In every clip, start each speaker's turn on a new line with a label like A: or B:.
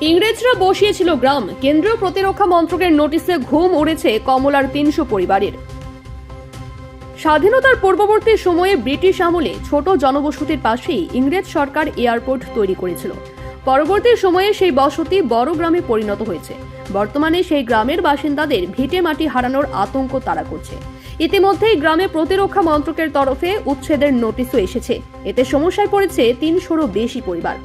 A: ইংরেজরা বসিয়েছিল গ্রাম। কেন্দ্রীয় প্রতিরক্ষা মন্ত্রকের নোটিশে ঘুম উড়েছে কমলার তিনশো পরিবারের। স্বাধীনতার পূর্ববর্তী সময়ে ব্রিটিশ আমলে ছোট জনবসতির পাশেই ইংরেজ সরকার এয়ারপোর্ট তৈরি করেছিল। পরবর্তী সময়ে সেই বসতি বড় গ্রামে পরিণত হয়েছে। বর্তমানে সেই গ্রামের বাসিন্দাদের ভিটে মাটি হারানোর আতঙ্ক তারা করছে। ইতিমধ্যেই গ্রামে প্রতিরক্ষা মন্ত্রকের তরফে উচ্ছেদের নোটিশও এসেছে। এতে সমস্যায় পড়েছে তিনশোরও বেশি পরিবার।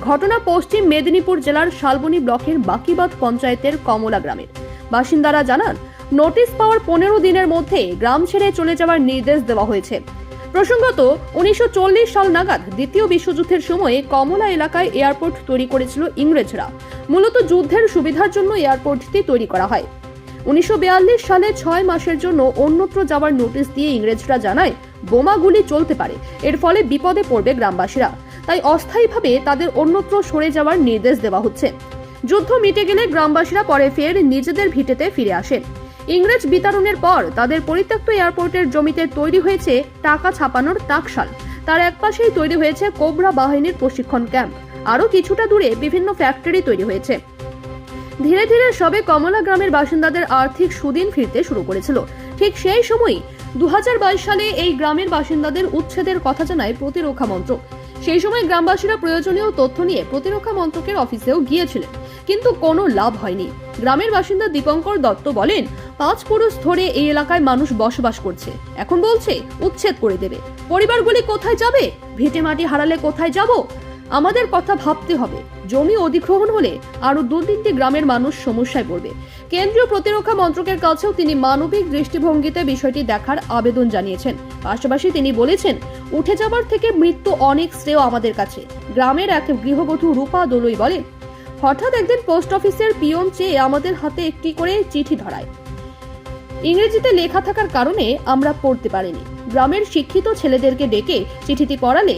A: ঘটনা পশ্চিম মেদিনীপুর জেলার শালবনী ব্লকের বাকিবাদ পঞ্চায়েতের কমলা গ্রামের বাসিন্দারা জানান, নোটিশ পাওয়ার পনেরো দিনের মধ্যে গ্রাম ছেড়ে চলে যাওয়ার নির্দেশ দেওয়া হয়েছে। প্রসঙ্গত, উনিশশো চল্লিশ সাল নাগাদ দ্বিতীয় বিশ্বযুদ্ধের সময়ে কমলা এলাকায় এয়ারপোর্ট তৈরি করেছিল ইংরেজরা। মূলত যুদ্ধের সুবিধার জন্য এয়ারপোর্টটি তৈরি করা হয়। উনিশশো বিয়াল্লিশ সালে ছয় মাসের জন্য অন্যত্র যাওয়ার নোটিশ দিয়ে ইংরেজরা জানায় বোমাগুলি চলতে পারে। এর ফলে বিপদে পড়বে গ্রামবাসীরা। তাই অস্থায়ীভাবে তাদের অন্যত্র সরে যাওয়ার নির্দেশ দেওয়া হচ্ছে। যুদ্ধ মিটে গেলে গ্রামবাসীরা পরে ফের নিজেদের ভিটেতে ফিরে আসেন ইংরেজ বিতরণের পর তাদের পরিত্যক্ত এয়ারপোর্টের জমিতে তৈরি হয়েছে টাকা ছাপানোর তাকশাল। তার একপাশেই তৈরি হয়েছে কোবরা বাহিনীর প্রশিক্ষণ ক্যাম্প। আরও কিছুটা দূরে বিভিন্ন ফ্যাক্টরি তৈরি হয়েছে। ধীরে ধীরে সবে কমলা গ্রামের বাসিন্দাদের আর্থিক সুদিন ফিরতে শুরু করেছিল। ঠিক সেই সময়ই দু হাজার বাইশ সালে এই গ্রামের বাসিন্দাদের উচ্ছেদের কথা জানায় প্রতিরক্ষা মন্ত্রক। সেই সময় গ্রামবাসীরা প্রয়োজনীয় তথ্য নিয়ে প্রতিরক্ষা মন্ত্রকের অফিসেও গিয়েছিলেন। কিন্তু কোনো লাভ হয়নি। গ্রামের বাসিন্দা দীপঙ্কর দত্ত বলেন, পাঁচ পুরুষ ধরে এই এলাকায় মানুষ বসবাস করছে। এখন বলছে, উচ্ছেদ করে দেবে। পরিবারগুলি কোথায় যাবে? ভিটে মাটি হারালে কোথায় যাব? আমাদের কথা ভাবতে হবে। জমি অধিগ্রহণ হলে আরও দু তিনটি গ্রামের মানুষ সমস্যায় পড়বে। কেন্দ্রীয় প্রতিরক্ষা মন্ত্রকের কাছেও তিনি মানবিক দৃষ্টিভঙ্গিতে বিষয়টি দেখার আবেদন জানিয়েছেন। পাশাপাশি তিনি বলেছেন, উঠে যাবার থেকে মৃত্যু অনেক শ্রেয় আমাদের কাছে। গ্রামের এক গৃহবধূ রূপা দোলই বলেন, হঠাৎ একদিন পোস্ট অফিসের পিয়ন চেয়ে আমাদের হাতে একটি করে চিঠি ধরায়। ইংরেজিতে লেখা থাকার কারণে আমরা পড়তে পারিনি। গ্রামের শিক্ষিত ছেলেদেরকে ডেকে চিঠিটি পড়ালে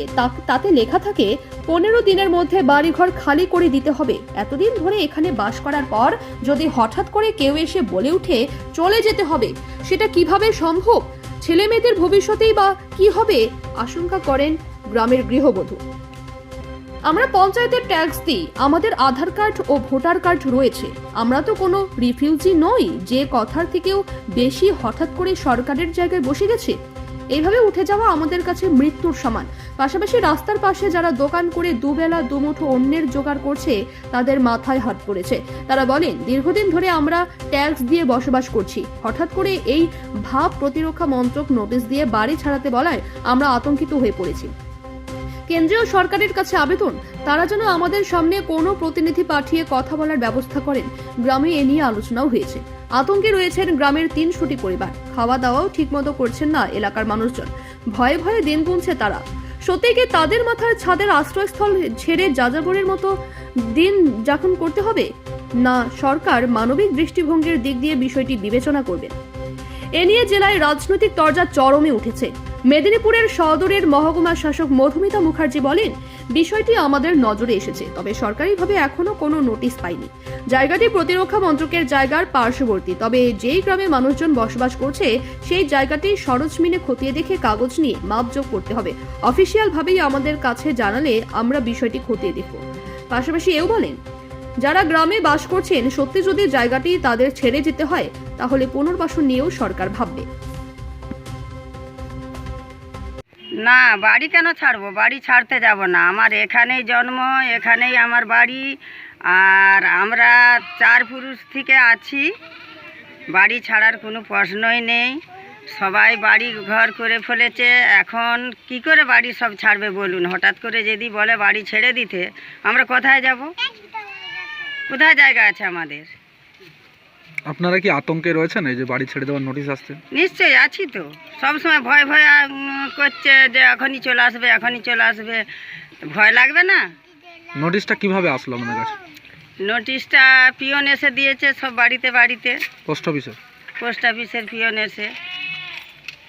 A: তাতে লেখা থাকে, পনেরো দিনের মধ্যে বাড়িঘর খালি করে দিতে হবে। এতদিন ধরে এখানে বাস করার পর যদি হঠাৎ করে কেউ এসে বলে উঠে, চলে যেতে হবে, সেটা কীভাবে সম্ভব? ছেলে মেয়েদের ভবিষ্যতেই বা কি হবে? আশঙ্কা করেন গ্রামের গৃহবধূ। আমরা পঞ্চায়েতের ট্যাক্স দিই, আমাদের আধার কার্ড ও ভোটার কার্ড রয়েছে। আমরা তো কোনো রিফিউজি নই, যে কথার থেকেও বেশি হঠাৎ করে সরকারের জায়গায় বসে গেছে। এইভাবে উঠে যাওয়া আমাদের কাছে মৃত্যুর সমান। পাশাপাশি রাস্তার পাশে যারা দোকান করে দুবেলা, দুমুঠো অন্যের জোগাড় করছে, তাদের মাথায় হাত পড়েছে। তারা বলেন, দীর্ঘদিন ধরে আমরা ট্যাক্স দিয়ে বসবাস করছি। হঠাৎ করে এই ভাব প্রতিরক্ষা মন্ত্রক নোটিশ দিয়ে বাড়ি ছাড়াতে বলায় আমরা আতঙ্কিত হয়ে পড়েছি। কেন্দ্রীয় সরকারের কাছে আবেদন। তারা যেন আমাদের সামনে কোনো প্রতিনিধি পাঠিয়ে কথা বলার ব্যবস্থা করেন। গ্রামে এ নিয়ে আলোচনাও হয়েছে। আতঙ্কে রয়েছেন গ্রামের তিনশোটি পরিবার। খাওয়া দাওয়াও ঠিকমতো করছেন না এলাকার মানুষজন। ভয়ে ভয়ে দিন গুনছে তারা। সত্যি কি তাদের মাথার ছাদের আশ্রয়স্থল ছেড়ে যাযাবরের মতো দিন যাপন করতে হবে? না, সরকার মানবিক দৃষ্টিভঙ্গির দিক দিয়ে বিষয়টি বিবেচনা করবে। এ নিয়ে জেলায় রাজনৈতিক তরজা চরমে উঠেছে। মেদিনীপুরের সদরের মহকুমা শাসক মধুমিতা মুখার্জি বলেন, বিষয়টি আমাদের নজরে এসেছে, তবে সরকারিভাবে এখনও কোনো নোটিশ পাইনি। জায়গাটি প্রতিরক্ষা মন্ত্রকের জায়গার পার্শ্ববর্তী, তবে যেই গ্রামে মানুষজন বসবাস করছে, সেই জায়গাটি সরজমিনে খতিয়ে দেখে কাগজ নিয়ে মাপযোগ করতে হবে। অফিসিয়ালভাবেই আমাদের কাছে জানালে আমরা বিষয়টি খতিয়ে দেখব। পাশাপাশি এও বলেন, যারা গ্রামে বাস করছেন, সত্যি যদি জায়গাটি তাদের ছেড়ে যেতে হয়, তাহলে পুনর্বাসন নিয়েও সরকার ভাববে।
B: না, বাড়ি কেন ছাড়বো? বাড়ি ছাড়তে যাব না। আমার এখানেই জন্ম, এখানেই আমার বাড়ি। আর আমরা চার পুরুষ থেকে আছি। বাড়ি ছাড়ার কোনো প্রশ্নই নেই। সবাই বাড়ি ঘর করে ফেলেছে। এখন কি করে বাড়ি সব ছাড়বে বলুন? হঠাৎ করে যদি বলে বাড়ি ছেড়ে দিতে, আমরা কোথায় যাব? কোথায় জায়গা আছে আমাদের?
C: আপনারা কি আতঙ্কে রয়েছেন? এই যে বাড়ি ছেড়ে দেওয়ার নোটিশ আসছে।
B: নিশ্চয়ই আছি তো। সবসময় ভয় ভয় উম, করছে যে এখনই চলে আসবে এখনই চলে আসবে। ভয় লাগবে না?
C: নোটিশটা কীভাবে আসলো আমাদের কাছে?
B: নোটিশটা পিয়ন এসে দিয়েছে সব বাড়িতে বাড়িতে।
C: পোস্ট অফিসে
B: পোস্ট অফিসের পিয়ন এসে।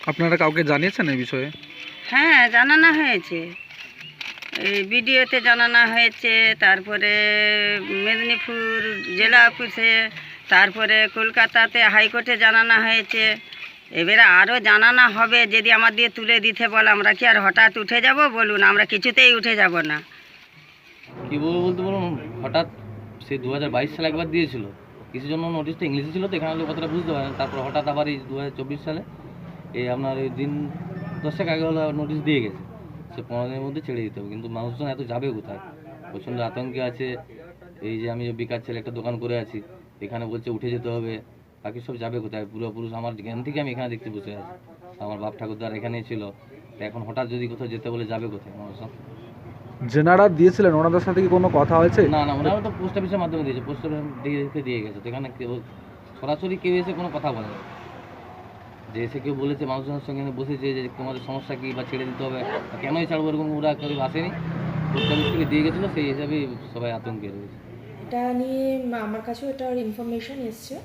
C: আপনারা কাউকে জানিয়েছেন এই বিষয়ে?
B: হ্যাঁ জানানো হয়েছে। এই বিডিওতে জানানো হয়েছে তারপরে মেদিনীপুর জেলা অফিসে তারপরে কলকাতাতে হাইকোর্টে জানানো হয়েছে। এবারে আরও জানানো হবে, যদি আমার দিয়ে তুলে দিতে বলে, আমরা কি আর হঠাৎ উঠে যাব বলুন? আমরা কিছুতেই উঠে যাব না।
D: কি বলব বলতে বলুন, হঠাৎ সে দু হাজার বাইশ সালে একবার দিয়েছিল। কিছু জন্য নোটিশটা ইংলিশে ছিল, তো এখানে লোক বুঝতে পারেন। তারপর হঠাৎ আবার এই দু হাজার চব্বিশ সালে এই আপনার এই দিন দশেক আগে হলো নোটিশ দিয়ে গেছে। সে পনেরো দিনের মধ্যে ছেড়ে দিতে হবে। কিন্তু মানুষজন এত যাবে কোথায়? প্রচণ্ড আতঙ্কে আছে। এই যে আমি বেকার ছেলে একটা দোকান করে আছি। এখানে বলছে উঠে যেতে হবে। বাকি সব যাবে কোথায়? পূর্বপুরুষ আমার জ্ঞান থেকে আমি এখানে দেখতে বসে আছি। আমার বাপ ঠাকুরদার এখানেই ছিল। তো এখন হঠাৎ যদি কোথাও যেতে বলে যাবে কোথায়? মানুষজন
C: যেনারা দিয়েছিলেন ওনাদের সাথে কি কোনো কথা হয়েছে?
D: না না ওনারা তো পোস্ট অফিসের মাধ্যমে দিয়েছে। পোস্ট অফিস দিয়ে দিয়ে গেছে। তো এখানে কেউ সরাসরি কেউ এসে কোনো কথা বলে না। যে এসে কেউ বলেছে মানুষজনের সঙ্গে বসেছে যে তোমাদের সমস্যা কী বা ছেড়ে দিতে হবে। কেনই ছাড়বো এরকম ওরা কেউ আসেনি। পোস্ট অফিস থেকে দিয়ে গেছিল সেই হিসাবেই সবাই আতঙ্কে রয়েছে।
E: এটা নিয়ে আমার কাছেও এটার ইনফরমেশন এসছে।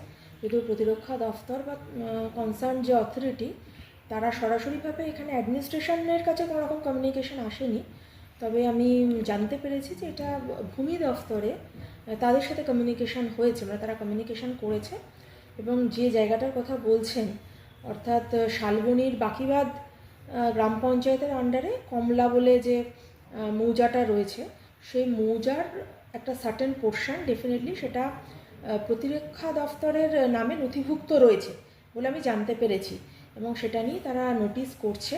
E: যদিও প্রতিরক্ষা দফতর বা কনসার্ন যে অথরিটি তারা সরাসরিভাবে এখানে অ্যাডমিনিস্ট্রেশনের কাছে কোনো রকম কমিউনিকেশন আসেনি। তবে আমি জানতে পেরেছি যে এটা ভূমি দফতরে তাদের সাথে কমিউনিকেশন হয়েছে মানে তারা কমিউনিকেশন করেছে। এবং যে জায়গাটার কথা বলছেন, অর্থাৎ শালবনির বাকিবাদ গ্রাম পঞ্চায়েতের আন্ডারে কমলা বলে যে মৌজাটা রয়েছে, সেই মৌজার একটা সার্টেন পোর্শন ডেফিনেটলি সেটা প্রতিরক্ষা দফতরের নামে নথিভুক্ত রয়েছে বলে আমি জানতে পেরেছি এবং সেটা নিয়ে তারা নোটিস করছে।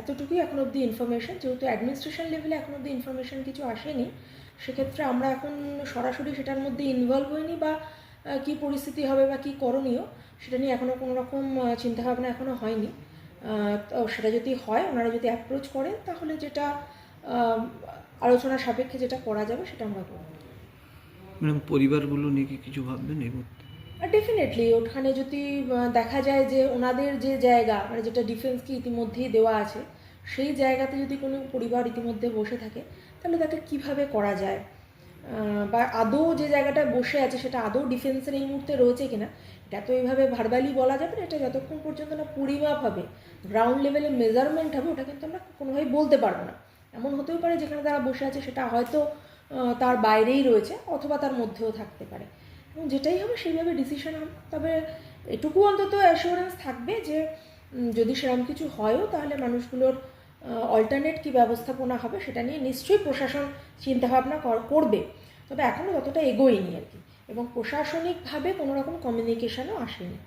E: এতটুকুই এখন অবধি ইনফরমেশন যেহেতু অ্যাডমিনিস্ট্রেশন লেভেলে এখন অবধি ইনফরমেশন কিছু আসেনি, সেক্ষেত্রে আমরা এখন সরাসরি সেটার মধ্যে ইনভলভ হইনি বা কী পরিস্থিতি হবে বা কী করণীয়, সেটা নিয়ে এখনও কোনো রকম চিন্তাভাবনা এখনও হয়নি। তো সেটা যদি হয়, ওনারা যদি অ্যাপ্রোচ করেন, তাহলে যেটা আলোচনা সাপেক্ষে যেটা করা যাবে সেটা আমরা করব।
F: ম্যাডাম পরিবারগুলো নিয়ে কি কিছু ভাববেন এই মুহূর্তে?
E: ডেফিনেটলি ওখানে যদি দেখা যায় যে ওনাদের যে জায়গা মানে যেটা ডিফেন্সকে ইতিমধ্যেই দেওয়া আছে সেই জায়গাতে যদি কোনো পরিবার ইতিমধ্যে বসে থাকে তাহলে তাকে কীভাবে করা যায়? বা আদৌ যে জায়গাটায় বসে আছে সেটা আদৌ ডিফেন্সের এই মুহূর্তে রয়েছে কিনা এটা তো এইভাবে ভার্বালি বলা যাবে না এটা যতক্ষণ পর্যন্ত না পরিমাপ হবে গ্রাউন্ড লেভেলে মেজারমেন্ট হবে ওটা কিন্তু আমরা কোনোভাবেই বলতে পারব না। এমন হতেও পারে যেখানে তারা বসে আছে সেটা হয়তো তার বাইরেই রয়েছে অথবা তার মধ্যেও থাকতে পারে। এবং যেটাই হবে সেইভাবে ডিসিশন হবে তবে এটুকু অন্তত অ্যাসিওরেন্স থাকবে যে যদি সেরকম কিছু হয়ও তাহলে মানুষগুলোর অল্টারনেট কী ব্যবস্থাপনা হবে সেটা নিয়ে নিশ্চয়ই প্রশাসন চিন্তাভাবনা কর- করবে। তবে এখনও ততটা এগোয়নি আর কি। এবং প্রশাসনিকভাবে কোনো রকম কমিউনিকেশনও আসেনি।